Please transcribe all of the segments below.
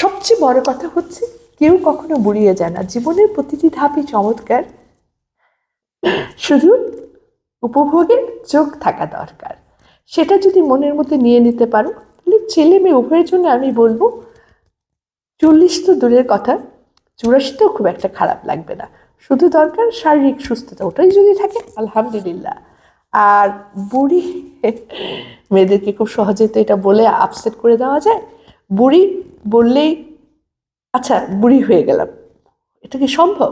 সবচেয়ে বড় কথা হচ্ছে, কেউ কখনো বুড়িয়ে যায় না। জীবনের প্রতিটি ধাপই চমৎকার। শুধু উপভোগের চোখ থাকা দরকার। সেটা যদি মনের মধ্যে নিয়ে নিতে পারো, তাহলে ছেলে মেয়ে উভয়ের জন্য আমি বলব, চল্লিশ তো দূরের কথা, চুরাশিতেও খুব একটা খারাপ লাগবে না। শুধু দরকার শারীরিক সুস্থতা, ওটাই যদি থাকে, আলহামদুলিল্লাহ। আর বুড়ি মেয়েদেরকে খুব সহজে তো এটা বলে আপসেট করে দেওয়া যায়। বুড়ি বললেই আচ্ছা বুড়ি হয়ে গেলাম। এটা কি সম্ভব?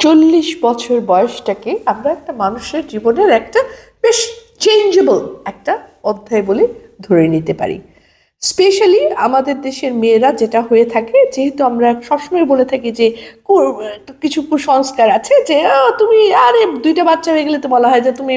চল্লিশ বছর বয়সটাকে আমরা একটা মানুষের জীবনের একটা বেশ চেঞ্জেবল একটা অধ্যায় বলে ধরে নিতে পারি। স্পেশালি আমাদের দেশের মেয়েরা যেটা হয়ে থাকে, যেহেতু আমরা সবসময় বলে থাকি যে কিছু কুসংস্কার আছে যে তুমি আরে দুইটা বাচ্চা হয়ে গেলে তো বলা হয় যে, তুমি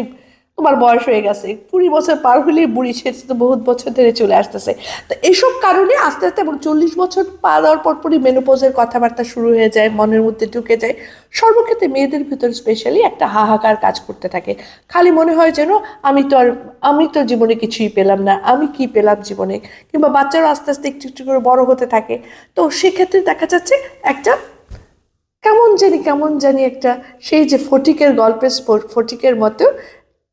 তোমার বয়স হয়ে গেছে। কুড়ি বছর পার হলেই বুড়ি, সে তো বহুত বছর ধরে চলে আসতেছে। তো এইসব কারণে আস্তে আস্তে এবং চল্লিশ বছর পা দেওয়ার পরপরই মেনোপোজের কথাবার্তা শুরু হয়ে যায়, মনের মধ্যে ঢুকে যায়। সর্বক্ষেত্রে মেয়েদের ভিতর স্পেশালি একটা হাহাকার কাজ করতে থাকে। খালি মনে হয় যেন আমি তো আর, আমি তো জীবনে কিছুই পেলাম না, আমি কি পেলাম জীবনে? কিংবা বাচ্চারা আস্তে আস্তে একটু একটু করে বড় হতে থাকে। তো সেক্ষেত্রে দেখা যাচ্ছে একটা কেমন জানি কেমন জানি একটা সেই যে ফটিকের গল্পের ফটিকের মতো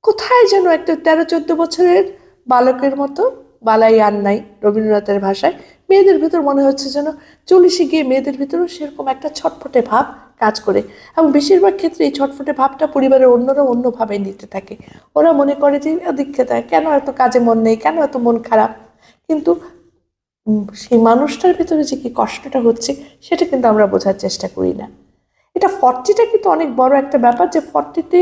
কোথায় যেন একটা তেরো, চোদ্দ বছরের বালকের মতো বালাই আর নাই রবীন্দ্রনাথের ভাষায়। মেয়েদের ভিতর মনে হচ্ছে যেন চল্লিশে গিয়ে মেয়েদের ভিতরেও সেরকম একটা ছটফটে ভাব কাজ করে। এবং বেশিরভাগ ক্ষেত্রে এই ছটফটে ভাবটা পরিবারের অন্যরা অন্যভাবে নিতে থাকে। ওরা মনে করে যে দীক্ষা কেন এত কাজে মন নেই? কেন এত মন খারাপ? কিন্তু সেই মানুষটার ভিতরে যে কি কষ্টটা হচ্ছে, সেটা কিন্তু আমরা বোঝার চেষ্টা করি না। এটা ফর্টিটা কিন্তু অনেক বড় একটা ব্যাপার যে ফর্টিতে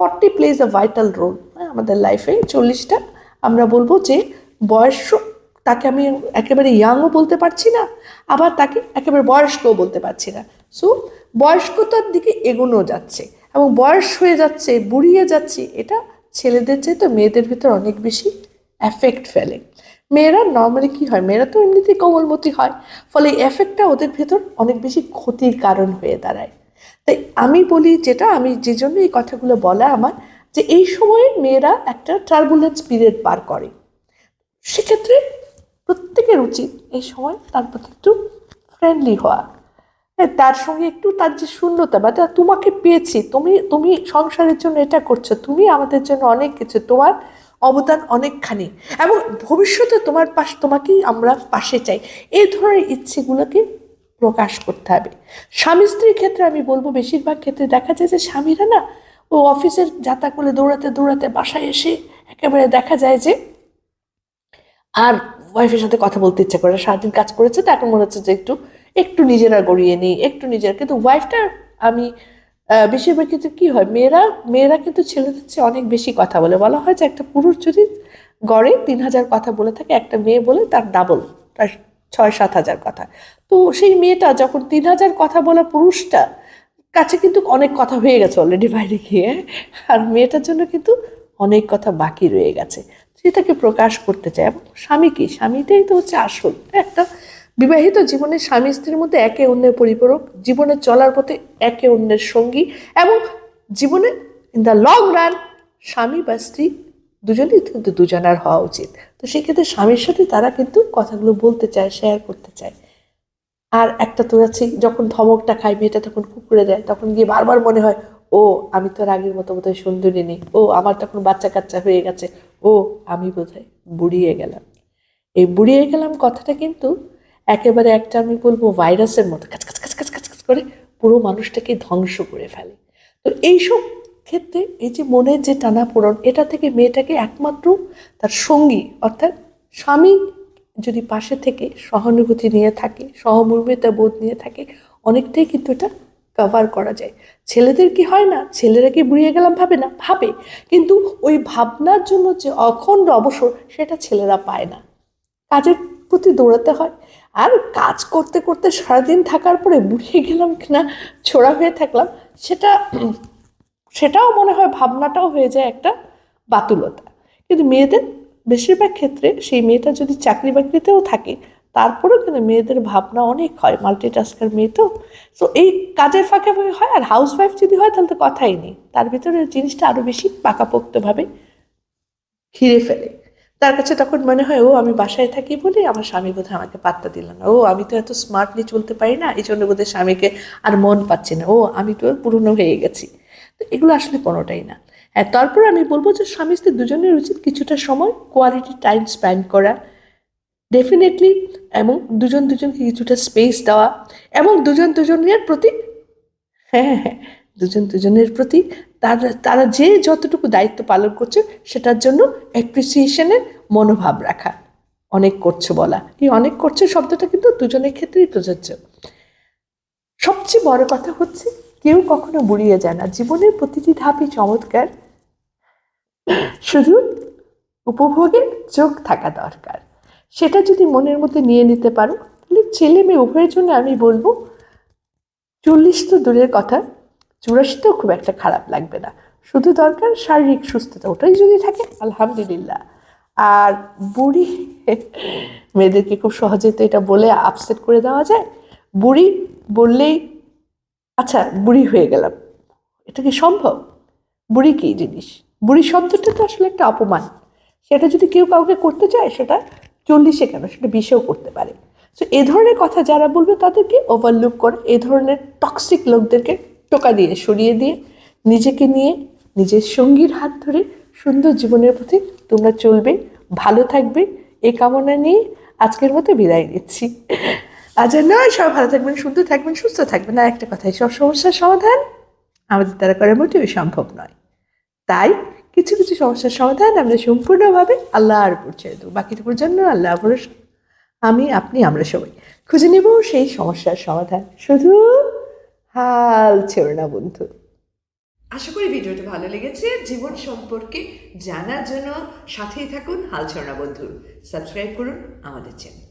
forty plays a vital role আমাদের লাইফে চল্লিশটা, আমরা বলব যে বয়স তাকে আমি একেবারে ইয়াংও বলতে পারছি না, আবার তাকে একেবারে বয়স্কও বলতে পারছি না। সো বয়স্কতার দিকে এগোনো যাচ্ছে এবং বয়স হয়ে যাচ্ছে, বুড়িয়ে যাচ্ছে, এটা ছেলেদের চেয়ে তো মেয়েদের ভিতর অনেক বেশি এফেক্ট ফেলে। মেয়েরা নর্মালি কি হয়, মেয়েরা তো এমনিতেই কোমলমতি হয়, ফলে এফেক্টটা ওদের ভেতর অনেক বেশি ক্ষতির কারণ হয়ে দাঁড়ায়। তাই আমি বলি যেটা আমি যে জন্য এই কথাগুলো বলা আমার যে এই সময়ে মেয়েরা একটা টার্বুলেন্স পিরিয়ড পার করে। সেক্ষেত্রে প্রত্যেকের উচিত এই সময় তার প্রতি একটু ফ্রেন্ডলি হওয়া। হ্যাঁ, তার সঙ্গে একটু তার যে শূন্যতা বা তোমাকে পেয়েছি তুমি তুমি সংসারের জন্য এটা করছ তুমি আমাদের জন্য অনেক কিছু তোমার অবদান অনেকখানি এবং ভবিষ্যতে তোমার পাশ তোমাকেই আমরা পাশে চাই। এই ধরনের ইচ্ছেগুলোকে প্রকাশ করতে হবে। স্বামী স্ত্রীর ক্ষেত্রে আমি বলব, বেশিরভাগ ক্ষেত্রে দেখা যায় যে স্বামীরা না, ও অফিসের যাতা করে দৌড়াতে দৌড়াতে বাসায় এসে একেবারে দেখা যায় যে আর ওয়াইফের সাথে কথা বলতে ইচ্ছে করে সারাদিন কাজ করেছে, তো এখন মনে হচ্ছে যে একটু একটু নিজেরা গড়িয়ে নিই, একটু নিজেরা। কিন্তু ওয়াইফটা আমি বেশিরভাগ ক্ষেত্রে কি হয়, মেয়েরা মেয়েরা কিন্তু ছেলেদের চেয়ে অনেক বেশি কথা বলে। বলা হয় যে একটা পুরুষ যদি গড়ে তিন হাজার কথা বলে থাকে, একটা মেয়ে বলে তার ডাবল তার ছয় সাত হাজার কথা। তো সেই মেয়েটা যখন তিন হাজার কথা বলা পুরুষটা, কাছে কিন্তু অনেক কথা হয়ে গেছে অলরেডি বাইরে গিয়ে। আর মেয়েটার জন্য কিন্তু অনেক কথা বাকি রয়ে গেছে। সেটাকে প্রকাশ করতে চায়। এবং স্বামী কি? স্বামীটাই তো হচ্ছে আসল। একটা বিবাহিত জীবনে স্বামী স্ত্রীর মধ্যে একে অন্যের পরিপূরক, জীবনে চলার পথে একে অন্যের সঙ্গী এবং জীবনে ইন দ্য লং রান স্বামী বা স্ত্রী দুজনেই কিন্তু দুজনার হওয়া উচিত। তো সেক্ষেত্রে স্বামীর সাথে তারা কিন্তু কথাগুলো বলতে চায় শেয়ার করতে চায়। আর একটা তো আছে যখন ধমকটা খায়, মেয়েটা তখন কুকুরে দেয়, তখন গিয়ে বারবার মনে হয়, ও, আমি তো আর আগের মতো বোধহয় সুন্দরী নেই। ও, আমার তখন বাচ্চা কাচ্চা হয়ে গেছে। ও, আমি বোধহয় বুড়িয়ে গেলাম। এই বুড়িয়ে গেলাম কথাটা কিন্তু একেবারে একটা, আমি বলব ভাইরাসের মতো কাজ কাজ কাজ কাজ কাজ কাজ করে পুরো মানুষটাকে ধ্বংস করে ফেলে। তো এইসব ক্ষেত্রে এই যে মনের যে টানাপোড়ন, এটা থেকে মেয়েটাকে একমাত্র তার সঙ্গী অর্থাৎ স্বামী যদি পাশে থেকে সহানুভূতি নিয়ে থাকে, সহমর্মিতা বোধ নিয়ে থাকে, অনেকটাই কিন্তু এটা কভার করা যায়। ছেলেদের কি হয় না, ছেলেরা কি বুড়িয়ে গেলাম ভাবে না? ভাবে। কিন্তু ওই ভাবনার জন্য যে অখণ্ড অবসর, সেটা ছেলেরা পায় না। কাজের প্রতি দৌড়াতে হয়। আর কাজ করতে করতে সারাদিন থাকার পরে বুড়িয়ে গেলাম কিনা, ছোড়া হয়ে থাকলাম, সেটা সেটাও মনে হয় ভাবনাটাও হয়ে যায় একটা বাতুলতা। কিন্তু মেয়েদের বেশিরভাগ ক্ষেত্রে সেই মেয়েটা যদি চাকরি বাকরিতেও থাকে, তারপরেও কিন্তু মেয়েদের ভাবনা অনেক হয় মাল্টিটাস্কার মেয়ে তো। সো এই কাজের ফাঁকে ফাঁকে হয় আর হাউস ওয়াইফ যদি হয়, তাহলে তো কথাই নেই। তার ভিতরে জিনিসটা আরও বেশি পাকাপোক্তভাবে ঘিরে ফেলে। তার কাছে তখন মনে হয়, ও, আমি বাসায় থাকি বলে আমার স্বামী বোধহয় আমাকে পাত্তা দিল না। ও, আমি তো এত স্মার্টলি চলতে পারি না, এই জন্য বোধহয় স্বামীকে আর মন পাচ্ছে না। ও, আমি তো পুরনো হয়ে গেছি। তো এগুলো আসলে কোনোটাই না। হ্যাঁ তারপর আমি বলব যে স্বামী স্ত্রী দুজনের উচিত কিছুটা সময় কোয়ালিটি টাইম স্পেন্ড করা। ডেফিনেটলি এবং দুজন দুজনকে কিছুটা স্পেস দেওয়া এবং দুজন দুজনের প্রতি হ্যাঁ হ্যাঁ দুজন দুজনের প্রতি তারা তারা যে যতটুকু দায়িত্ব পালন করছে সেটার জন্য অ্যাপ্রিসিয়েশনের মনোভাব রাখা। অনেক করছ বলা। এই অনেক করছ শব্দটা কিন্তু দুজনের ক্ষেত্রেই প্রযোজ্য। সবচেয়ে বড় কথা হচ্ছে কেউ কখনো বুড়িয়ে যায় না। জীবনের প্রতিটি ধাপই চমৎকার। শুধু উপভোগের চোখ থাকা দরকার। সেটা যদি মনের মধ্যে নিয়ে নিতে পারো, তাহলে ছেলে মেয়ে উভয়ের জন্য আমি বলব, চল্লিশ তো দূরের কথা চুরাশিতেও খুব একটা খারাপ লাগবে না। শুধু দরকার শারীরিক সুস্থতা, ওটাই যদি থাকে, আলহামদুলিল্লাহ। আর বুড়ি, মেয়েদেরকে খুব সহজে তো এটা বলে আপসেট করে দেওয়া যায়। বুড়ি বললেই আচ্ছা বুড়ি হয়ে গেলাম। এটা কি সম্ভব? বুড়ি কী জিনিস? বুড়ি শব্দটা তো আসলে একটা অপমান। সেটা যদি কেউ কাউকে করতে চায়, সেটা চল্লিশে কেন? সেটা বিশেও করতে পারে। সো এ ধরনের কথা যারা বলবে, তাদেরকে ওভারলুক করে, এ ধরনের টক্সিক লোকদেরকে টোকা দিয়ে, সরিয়ে দিয়ে, নিজেকে নিয়ে, নিজের সঙ্গীর হাত ধরে সুন্দর জীবনের পথে তোমরা চলবে, ভালো থাকবে এই কামনা নিয়ে আজকের মতো বিদায় নিচ্ছি। আর নয়, সবাই ভালো থাকবেন সুন্দর থাকবেন, সুস্থ থাকবেন। আর একটা কথাই, সব সমস্যার সমাধান আমাদের দ্বারা করা মোটেও সম্ভব নয়। তাই কিছু কিছু সমস্যার সমাধান আমরা সম্পূর্ণভাবে আল্লাহর উপর ছেড়ে দেবো। বাকিটুকুর জন্য আল্লাহ আমি, আপনি, আমরা সবাই খুঁজে নেব সেই সমস্যার সমাধান। শুধু হাল ছেড়ো না, বন্ধু। আশা করি ভিডিওটা ভালো লেগেছে। জীবন সম্পর্কে জানার জন্য সাথেই থাকুন, হাল ছড়া বন্ধু। সাবস্ক্রাইব করুন আমাদের চ্যানেল